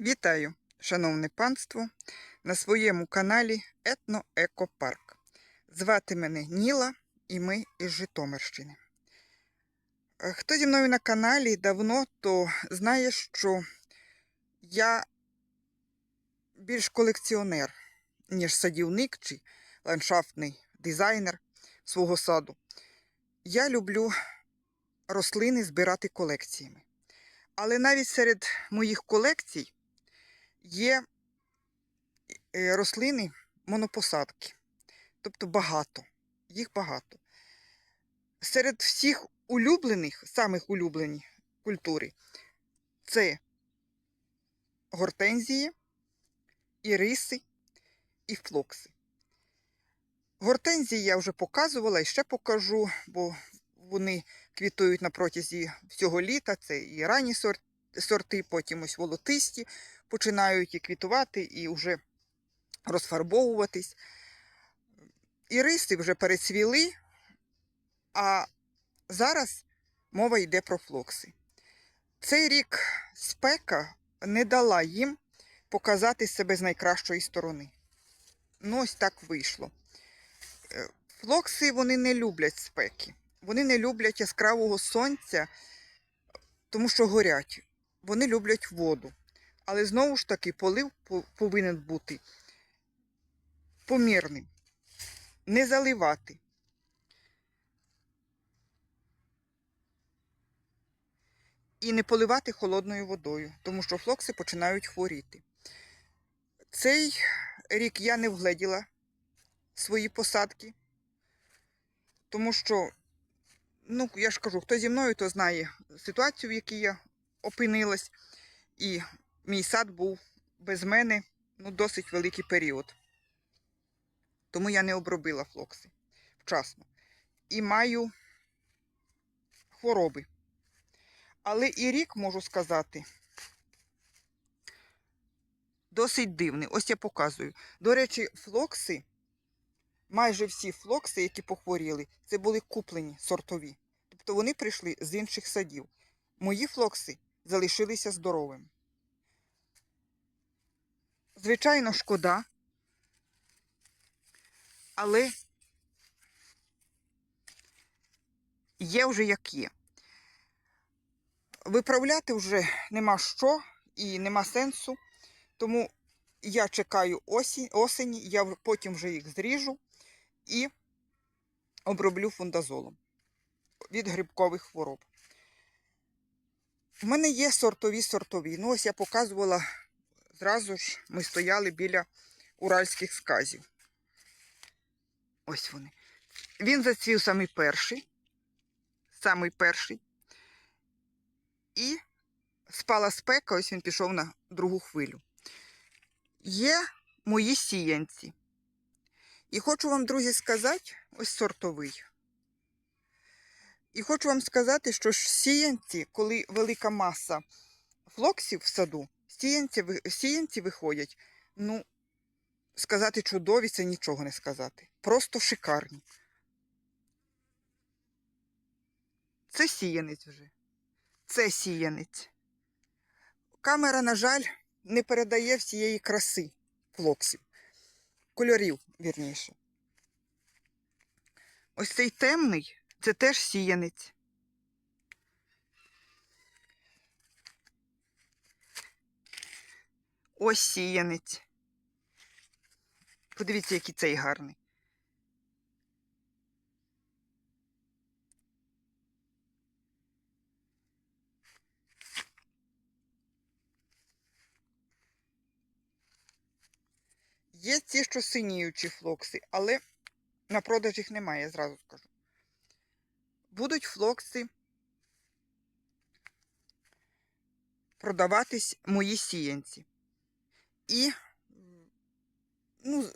Вітаю, шановне панство, на своєму каналі Етно-Екопарк. Звати мене Ніла і ми із Житомирщини. Е, Хто зі мною на каналі давно, то знає, що я більш колекціонер, ніж садівник чи ландшафтний дизайнер свого саду. Я люблю рослини збирати колекціями. Але навіть серед моїх колекцій є е, рослини монопосадки. Тобто багато, їх багато. Серед всіх улюблених, самих улюблені культури, це гортензії, іриси і флокси. Гортензії я вже показувала і ще покажу, бо вони квітують на протязі всього літа. Це і ранні сорти сорти, потім ось волотисті починають і квітувати, і вже розфарбовуватись. Іриси вже перецвіли, а зараз мова йде про флокси. Цей рік спека не дала їм показати себе з найкращої сторони. Ну, ось так вийшло. Е, Флокси вони не люблять спеки. Вони не люблять яскравого сонця, тому що горять вони люблять воду. Але знову ж таки полив повинен бути помірним. Не заливати. І не поливати холодною водою, тому що флокси починають хворіти. Цей рік я не вгледіла свої посадки, тому що, ну, я ж кажу, хто зі мною, то знає ситуацію, в якій я опинилась, і мій сад був без мене ну, досить великий період. Тому я не обробила флокси вчасно. І маю хвороби. Але і рік, можу сказати, досить дивний. Ось я показую. До речі, флокси, майже всі флокси, які похворіли, це були куплені сортові. Тобто вони прийшли з інших садів. Мої флокси залишилися здоровими. Звичайно, шкода, але є вже як є. Виправляти вже нема що і нема сенсу, тому я чекаю осені, я потім вже їх зріжу і оброблю фундазолом від грибкових хвороб. У мене є сортові сортові. Ну, ось я показувала, зразу ж ми стояли біля уральських сказів. Ось вони. Він зацвів самий перший, самий перший. І спала спека, ось він пішов на другу хвилю. Є мої сіянці. І хочу вам, друзі, сказати, ось сортовий. І хочу вам сказати, що сіянці, коли велика маса флоксів в саду, сіянці, сіянці виходять, ну, сказати чудові, це нічого не сказати. Просто шикарні. Це сіянець вже. Це сіянець. Камера, на жаль, не передає всієї краси флоксів. Кольорів, вірніше. Ось цей темний це теж сіянець. Ось сіянець. Подивіться, який цей гарний. Є ті, що синіючі флокси, але на продаж їх немає, я зразу скажу будуть флокси продаватись мої сіянці. І, ну,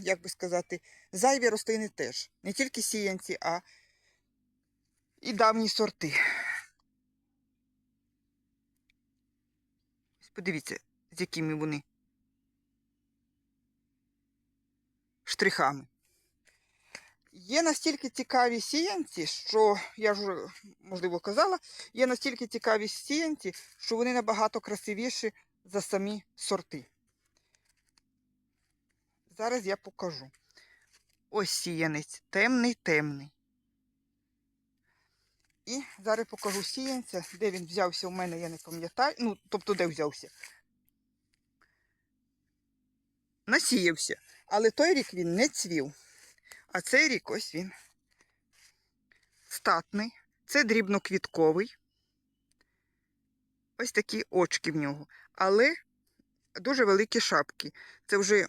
як би сказати, зайві рослини теж. Не тільки сіянці, а і давні сорти. Подивіться, з якими вони штрихами. Є настільки цікаві сіянці, що я вже, можливо, казала, є настільки цікаві сіянці, що вони набагато красивіші за самі сорти. Зараз я покажу. Ось сіянець, темний, темний. І зараз покажу сіянця, де він взявся у мене, я не пам'ятаю. Ну, тобто, де взявся. Насіявся. Але той рік він не цвів. А цей рік ось він статний. Це дрібноквітковий. Ось такі очки в нього. Але дуже великі шапки. Це вже,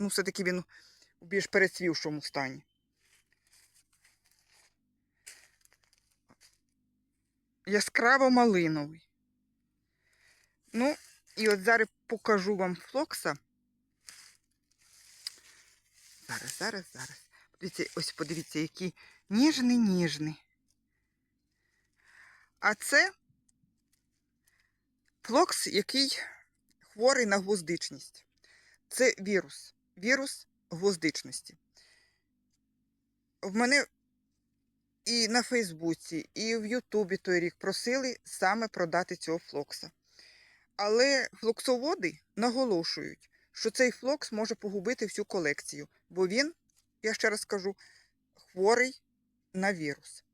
ну, все-таки він у більш перецвівшому стані. Яскраво малиновий. Ну, і от зараз покажу вам флокса. Зараз, зараз, зараз. Подивіться, ось подивіться, який ніжний, ніжний. А це флокс, який хворий на гвоздичність. Це вірус. Вірус гвоздичності. В мене і на Фейсбуці, і в Ютубі той рік просили саме продати цього флокса. Але флоксоводи наголошують, що цей флокс може погубити всю колекцію, бо він, я ще раз кажу, хворий на вірус.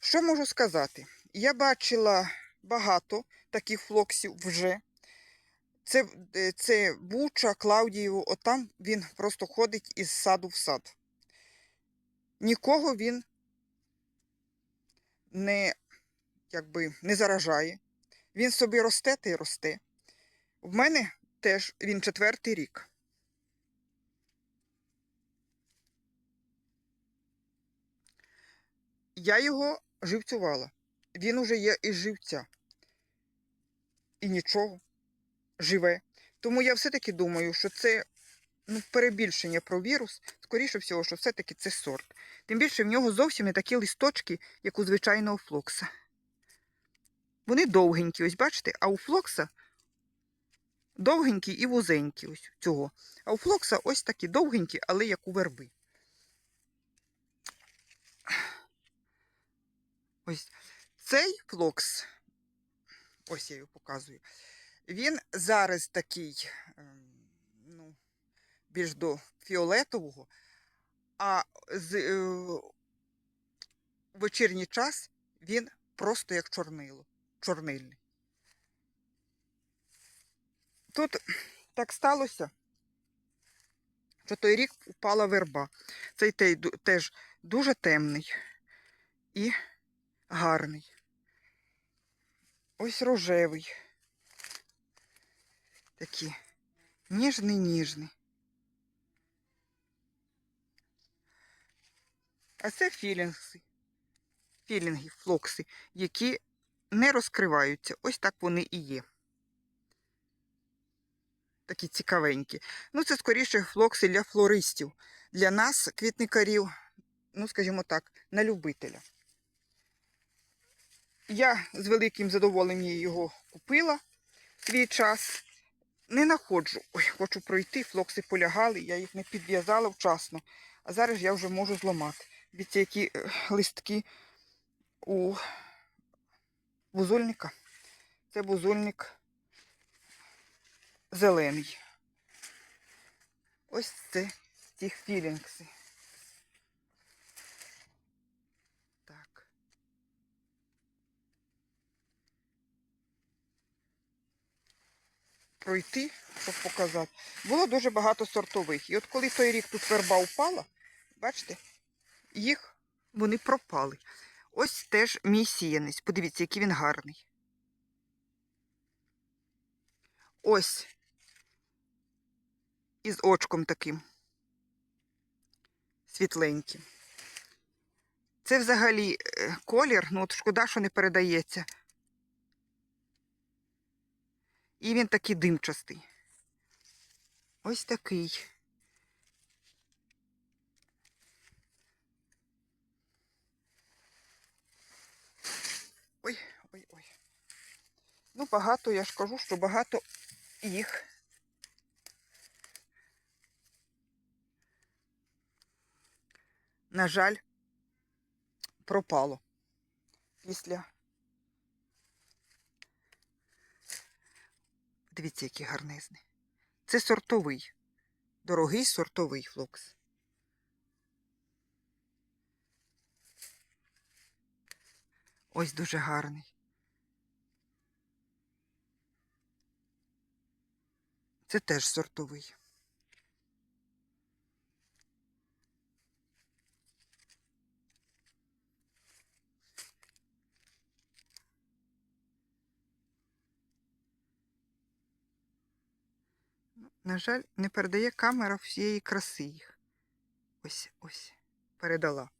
Що можу сказати? Я бачила багато таких флоксів вже. Це, е, це Буча, Клаудієво, отам він просто ходить із саду в сад. Нікого він не, якби, не заражає. Він собі росте та й росте. В мене теж він четвертий рік. Я його живцювала. Він уже є із живця. І нічого, живе. Тому я все-таки думаю, що це ну, перебільшення про вірус, скоріше всього, що все-таки це сорт. Тим більше в нього зовсім не такі листочки, як у звичайного флокса. Вони довгенькі, ось бачите, а у флокса довгенькі і вузенькі ось цього. А у флокса ось такі довгенькі, але як у верби. Ось цей флокс, ось я його показую, він зараз такий, ем, ну, більш до фіолетового, а з, е, в вечірній час він просто як чорнило, чорнильний. Тут так сталося, що той рік упала верба. Цей те- теж дуже темний і гарний. Ось рожевий. Такий ніжний, ніжний. А це філінгси. Філінги, флокси, які не розкриваються. Ось так вони і є. Такі цікавенькі. Ну, це скоріше флокси для флористів. Для нас, квітникарів, ну, скажімо так, на любителя. Я з великим задоволенням його купила в свій час. Не находжу. Ой, хочу пройти, флокси полягали, я їх не підв'язала вчасно. А зараз я вже можу зламати. Дивіться, які е, листки у бузольника. Це бузольник зелений. Ось це ті філінгси. Пройти, щоб показати. Було дуже багато сортових. І от коли той рік тут верба впала, бачите, їх вони пропали. Ось теж мій сіянець. Подивіться, який він гарний. Ось. Із очком таким. Світленьким. Це взагалі е, колір, ну от шкода, що не передається. І він такий димчастий. Ось такий. Ой, ой, ой. Ну, багато, я ж кажу, що багато їх. На жаль, пропало після. Дивіться, який гарнизний. Це сортовий. Дорогий сортовий флокс. Ось дуже гарний. Це теж сортовий. На жаль, не передає камера всієї краси їх. Ось, ось, передала.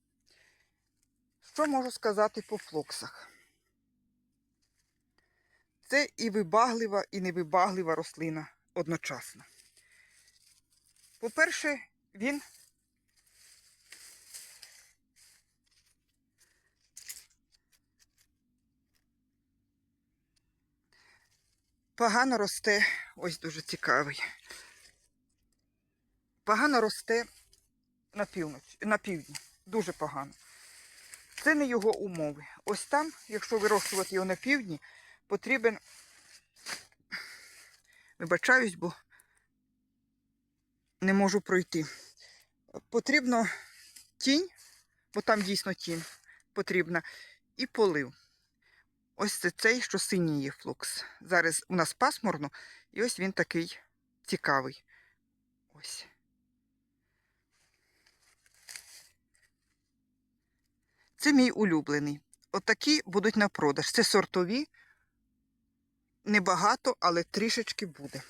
Що можу сказати по флоксах? Це і вибаглива, і невибаглива рослина одночасно. По-перше, він погано росте, ось дуже цікавий. Погано росте на північ, на півдні. Дуже погано. Це не його умови. Ось там, якщо вирощувати його на півдні, потрібен, вибачаюсь, бо не можу пройти. Потрібно тінь, бо там дійсно тінь потрібна, і полив. Ось це цей, що синіє флукс. Зараз у нас пасмурно, і ось він такий цікавий. Ось. Це мій улюблений. Отакі будуть на продаж. Це сортові. Небагато, але трішечки буде.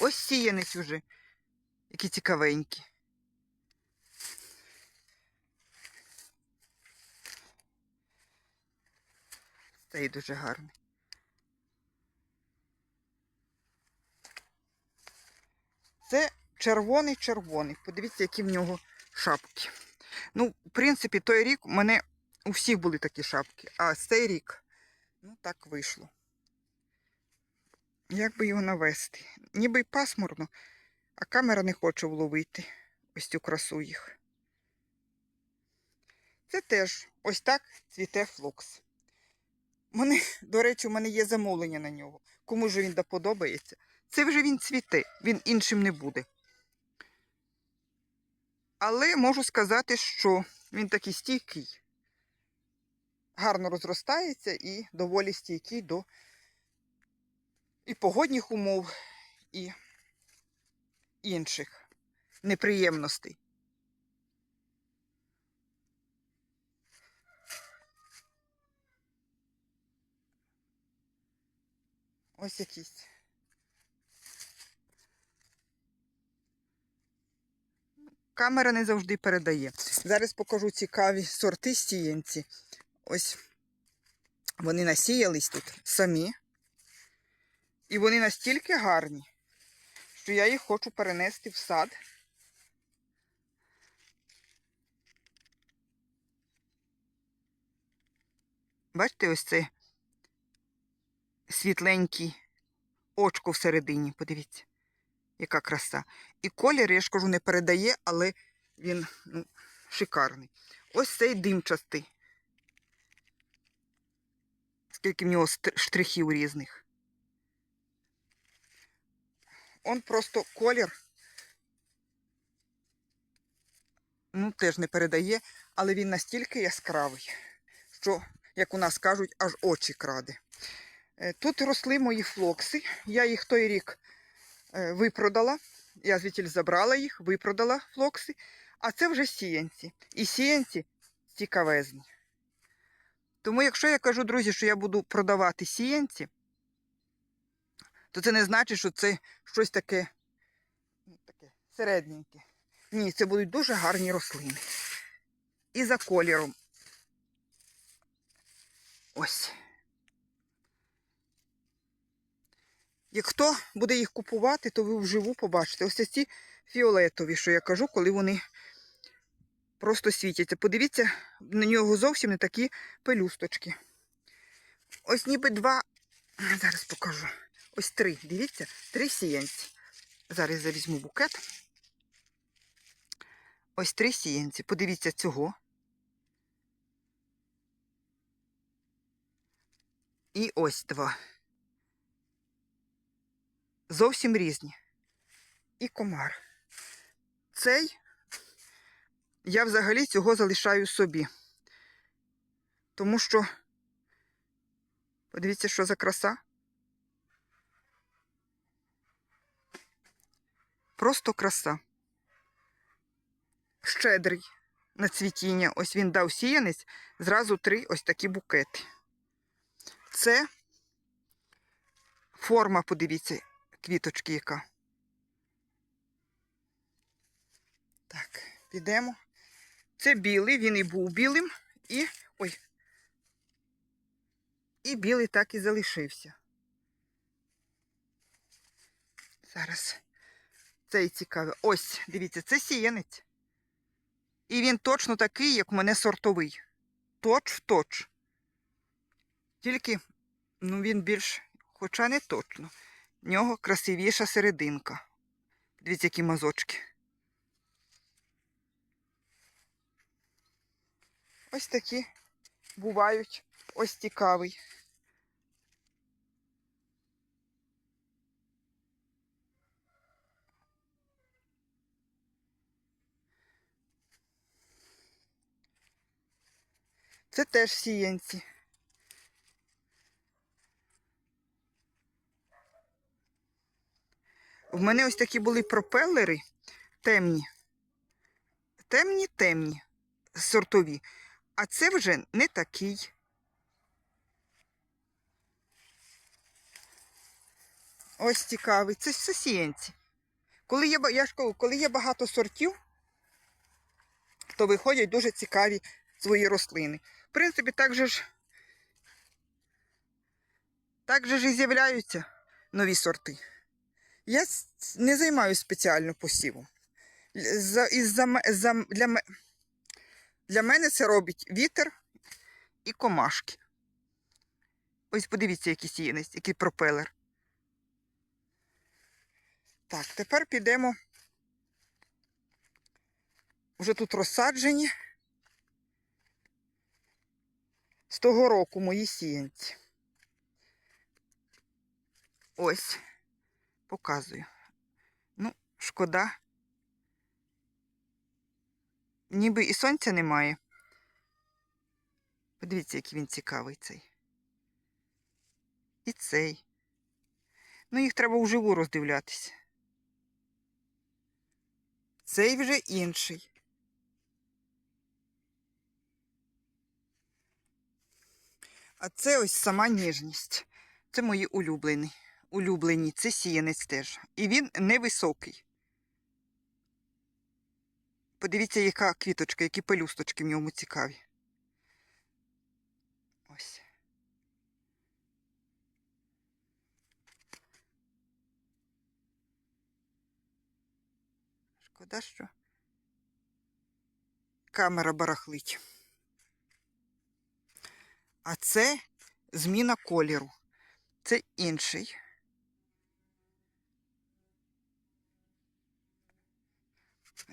Ось сіянець уже, які цікавенькі. Цей дуже гарний. Це червоний-червоний. Подивіться, які в нього шапки. Ну, в принципі, той рік у мене у всіх були такі шапки, а цей рік, ну, так вийшло. Як би його навести? Ніби й пасмурно, а камера не хоче вловити ось цю красу їх. Це теж ось так цвіте флокс. Мене, до речі, у мене є замовлення на нього. Кому ж він доподобається? Це вже він цвіте, він іншим не буде. Але можу сказати, що він такий стійкий, гарно розростається і доволі стійкий до і погодних умов, і інших неприємностей. Ось якісь. Камера не завжди передає. Зараз покажу цікаві сорти сіянці. Ось вони насіялись тут самі. І вони настільки гарні, що я їх хочу перенести в сад. Бачите, ось це світленький очко всередині, подивіться, яка краса. І колір, я ж кажу, не передає, але він ну, шикарний. Ось цей димчастий. Скільки в нього штрихів різних. Он просто колір, ну, теж не передає, але він настільки яскравий, що, як у нас кажуть, аж очі краде. Е, Тут росли мої флокси. Я їх той рік е, випродала. Я звідти забрала їх, випродала флокси. А це вже сіянці. І сіянці цікавезні. Тому, якщо я кажу, друзі, що я буду продавати сіянці, то це не значить, що це щось таке, ну, таке середненьке. Ні, це будуть дуже гарні рослини. І за кольором. Ось. Як хто буде їх купувати, то ви вживу побачите. Ось ці фіолетові, що я кажу, коли вони просто світяться. Подивіться, на нього зовсім не такі пелюсточки. Ось ніби два. Зараз покажу. Ось три. Дивіться, три сіянці. Зараз я візьму букет. Ось три сіянці. Подивіться цього. І ось два. Зовсім різні. І комар. Цей я взагалі цього залишаю собі. Тому що, подивіться, що за краса. Просто краса. Щедрий на цвітіння. Ось він дав сіянець, зразу три ось такі букети. Це форма, подивіться, квіточки яка. Так, підемо. Це білий, він і був білим, і. Ой. І білий так і залишився. Зараз цей цікавий. Ось, дивіться, це сіянець. І він точно такий, як у мене сортовий. Точ в точ. Тільки, ну, він більш, хоча не точно. В нього красивіша серединка. Дивіться, які мазочки. Ось такі бувають. Ось цікавий. Це теж сіянці. В мене ось такі були пропелери темні. Темні, темні, сортові. А це вже не такий. Ось цікавий. Це все. Коли є, я ж кажу, коли є багато сортів, то виходять дуже цікаві свої рослини. В принципі, так же ж, так же ж і з'являються нові сорти. Я не займаюся спеціально посівом. За, із-за за, для, для мене це робить вітер і комашки. Ось подивіться, який сіянець, який пропелер. Так, тепер підемо. Уже тут розсаджені. З того року мої сіянці. Ось, показую. Ну, шкода. Ніби і сонця немає. Подивіться, який він цікавий цей. І цей. Ну, їх треба вживу роздивлятися. Цей вже інший. А це ось сама ніжність. Це мої улюблені. Улюблені. Це сіянець теж. І він невисокий. Подивіться, яка квіточка, які пелюсточки в ньому цікаві. Ось. Шкода, що камера барахлить. А це зміна кольору. Це інший.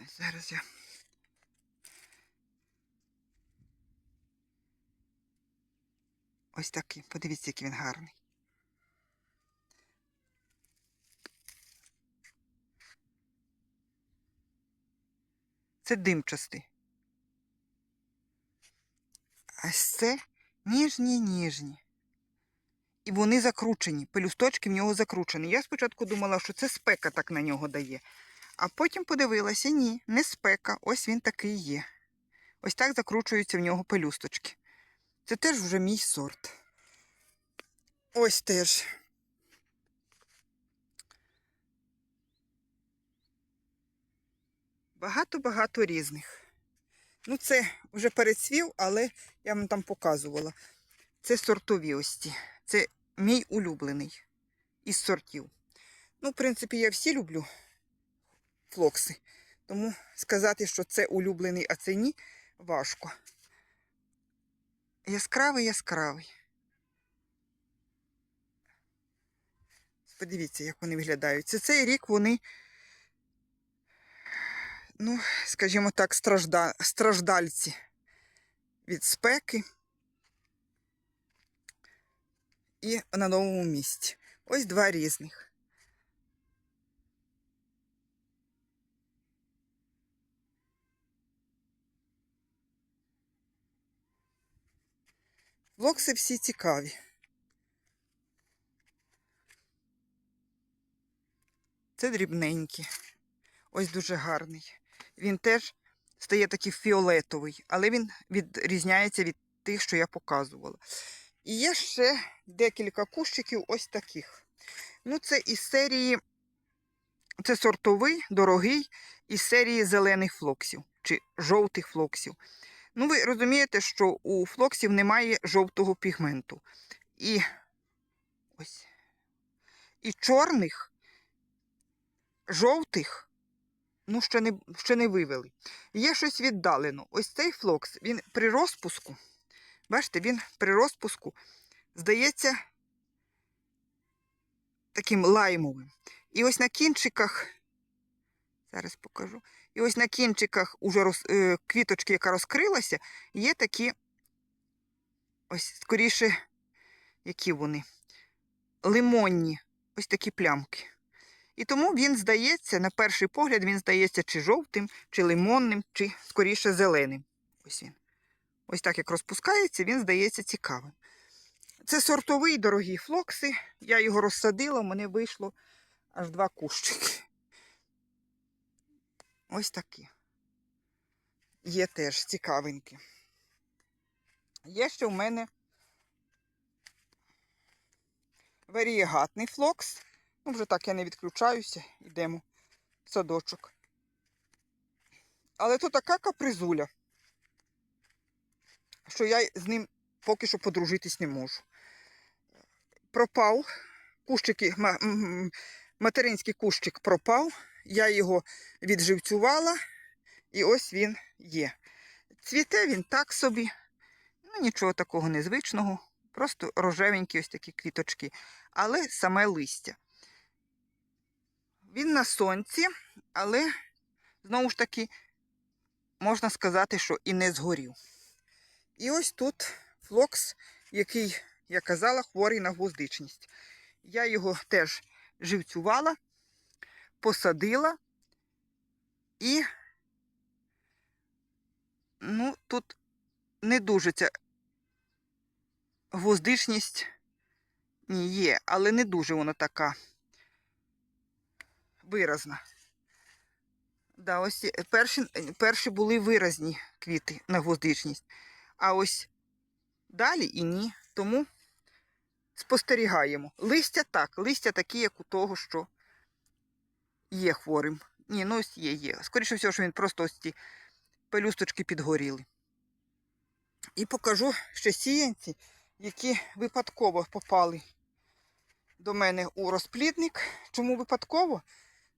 Зараз я. Ось такий. Подивіться, який він гарний. Це димчастий. А це ніжні, ніжні. І вони закручені. Пелюсточки в нього закручені. Я спочатку думала, що це спека так на нього дає. А потім подивилася, ні, не спека. Ось він такий є. Ось так закручуються в нього пелюсточки. Це теж вже мій сорт. Ось теж. Багато-багато різних. Ну, це вже перецвів, але я вам там показувала. Це сортові ось ці. Це мій улюблений із сортів. Ну, в принципі, я всі люблю флокси. Тому сказати, що це улюблений, а це ні, важко. Яскравий, яскравий. Подивіться, як вони виглядають. Це цей рік вони, ну, скажімо так, стражда... страждальці від спеки і на новому місці. Ось два різних. Флокси всі цікаві. Це дрібненький. Ось дуже гарний. Він теж стає такий фіолетовий, але він відрізняється від тих, що я показувала. І є ще декілька кущиків ось таких. Ну, це із серії, це сортовий, дорогий, із серії зелених флоксів чи жовтих флоксів. Ну, ви розумієте, що у флоксів немає жовтого пігменту. І ось. І чорних, жовтих, ну, ще не, ще не вивели. Є щось віддалено. Ось цей флокс, він при розпуску, бачите, він при розпуску здається таким лаймовим. І ось на кінчиках, зараз покажу, і ось на кінчиках уже роз, е, квіточки, яка розкрилася, є такі, ось скоріше, які вони, лимонні, ось такі плямки. І тому він здається, на перший погляд, він здається чи жовтим, чи лимонним, чи скоріше зеленим. Ось він. Ось так як розпускається, він здається цікавим. Це сортовий дорогі флокси. Я його розсадила, в мене вийшло аж два кущики. Ось такі. Є теж цікавенькі. Є ще в мене варієгатний флокс. Ну, вже так я не відключаюся, йдемо в садочок. Але то така капризуля, що я з ним поки що подружитись не можу. Пропав, кущики, материнський кущик пропав, я його відживцювала, і ось він є. Цвіте він так собі, ну нічого такого незвичного, просто рожевенькі ось такі квіточки, але саме листя. Він на сонці, але знову ж таки можна сказати, що і не згорів. І ось тут флокс, який, я казала, хворий на гвоздичність. Я його теж живцювала, посадила і ну, тут не дуже ця гвоздичність ні, є, але не дуже вона така виразна. Да, ось перші, перші були виразні квіти на гвоздичність. А ось далі і ні. Тому спостерігаємо. Листя так, листя такі, як у того, що є хворим. Ні, ну ось є, є. Скоріше всього, що він просто ось ці пелюсточки підгоріли. І покажу ще сіянці, які випадково попали до мене у розплідник. Чому випадково?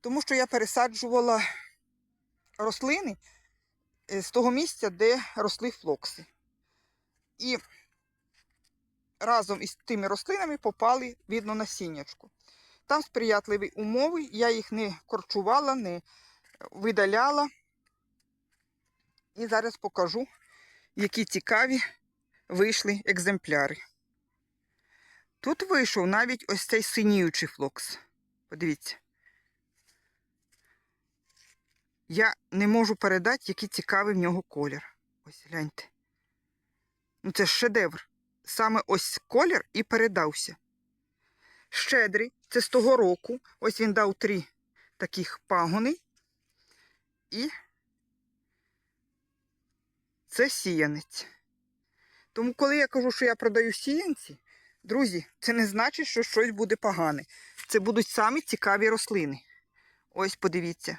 Тому що я пересаджувала рослини е, з того місця, де росли флокси. І разом із тими рослинами попали, видно, насіннячку. Там сприятливі умови, я їх не корчувала, не видаляла. І зараз покажу, які цікаві вийшли екземпляри. Тут вийшов навіть ось цей синіючий флокс. Подивіться. Я не можу передати, який цікавий в нього колір. Ось гляньте. Ну це ж шедевр. Саме ось колір і передався. Щедрий, це з того року. Ось він дав три таких пагони. І це сіянець. Тому, коли я кажу, що я продаю сіянці, друзі, це не значить, що щось буде погане. Це будуть самі цікаві рослини. Ось подивіться.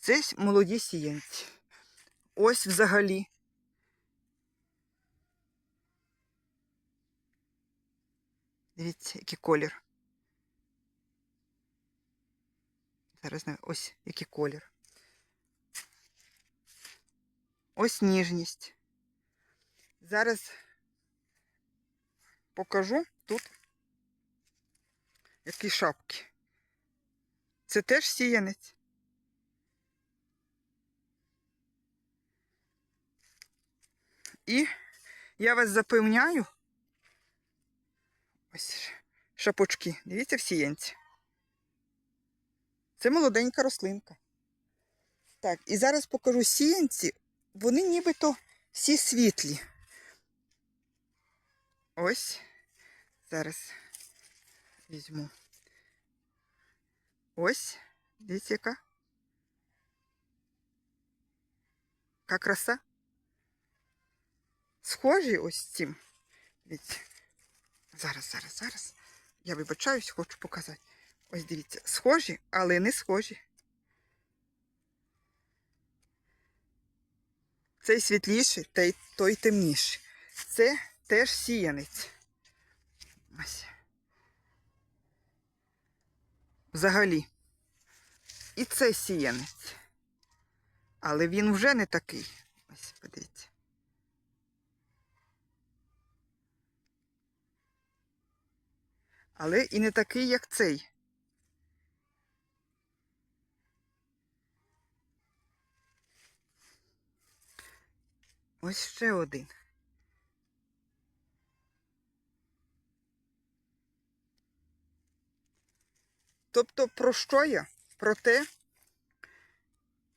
Це молоді сіянці. Ось взагалі. Дивіться, який колір. Зараз не- ось який колір. Ось ніжність. Зараз покажу тут які шапки. Це теж сіянець. І я вас запевняю, ось шапочки, дивіться в сіянці. Це молоденька рослинка. Так, і зараз покажу сіянці. Вони нібито всі світлі. Ось. Зараз візьму. Ось. Дивіться, яка. Яка краса. Схожі ось цим. Дивіться. Зараз, зараз, зараз. Я вибачаюсь, хочу показати. Ось дивіться, схожі, але не схожі. Цей світліший, той, той темніший. Це теж сіянець. Ось. Взагалі. І це сіянець. Але він вже не такий. Ось, подивіться. Але і не такий, як цей. Ось ще один. Тобто, про що я? Про те,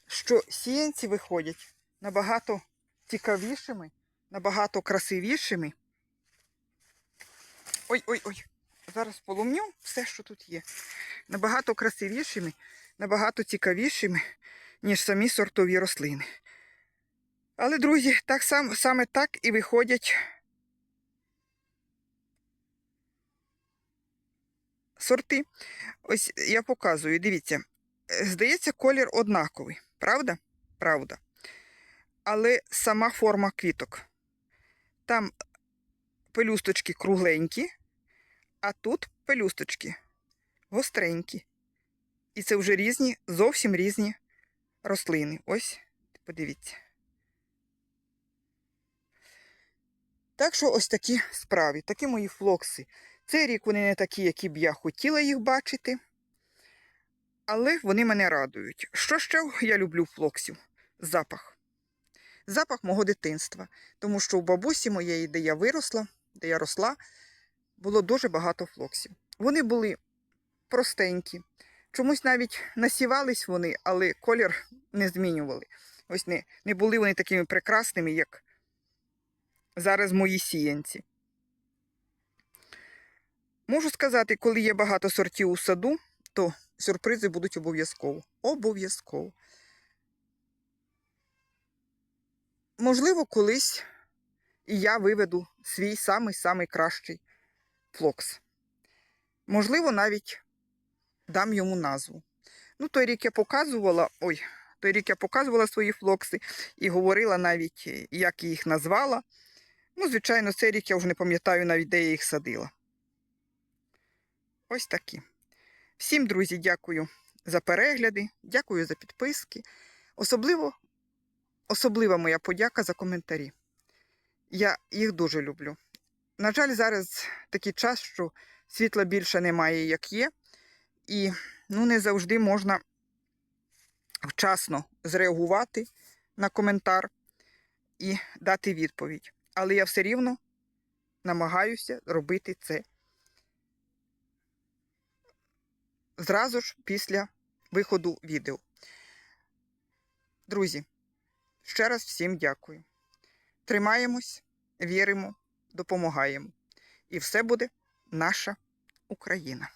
що сіянці виходять набагато цікавішими, набагато красивішими. Ой-ой-ой, зараз полумню все, що тут є. Набагато красивішими, набагато цікавішими, ніж самі сортові рослини. Але, друзі, так сам, саме так і виходять сорти. Ось я показую, дивіться, здається, колір однаковий, правда? Правда. Але сама форма квіток. Там пелюсточки кругленькі, а тут пелюсточки гостренькі. І це вже різні, зовсім різні рослини. Ось, подивіться. Так що ось такі справи, такі мої флокси. Цей рік вони не такі, які б я хотіла їх бачити. Але вони мене радують. Що ще я люблю флоксів? Запах. Запах мого дитинства. Тому що у бабусі моєї, де я виросла, де я росла, було дуже багато флоксів. Вони були простенькі. Чомусь навіть насівались вони, але колір не змінювали. Ось не, не були вони такими прекрасними, як зараз мої сіянці. Можу сказати, коли є багато сортів у саду, то сюрпризи будуть обов'язково. Обов'язково. Можливо, колись і я виведу свій самий-самий кращий флокс. Можливо, навіть дам йому назву. Ну, той рік я показувала, ой, той рік я показувала свої флокси і говорила навіть, як їх назвала. Ну, звичайно, цей рік я вже не пам'ятаю навіть, де я їх садила. Ось такі. Всім, друзі, дякую за перегляди, дякую за підписки. Особливо, особлива моя подяка за коментарі. Я їх дуже люблю. На жаль, зараз такий час, що світла більше немає, як є, і ну, не завжди можна вчасно зреагувати на коментар і дати відповідь. Але я все рівно намагаюся робити це зразу ж після виходу відео. Друзі, ще раз всім дякую. Тримаємось, віримо, допомагаємо. І все буде наша Україна.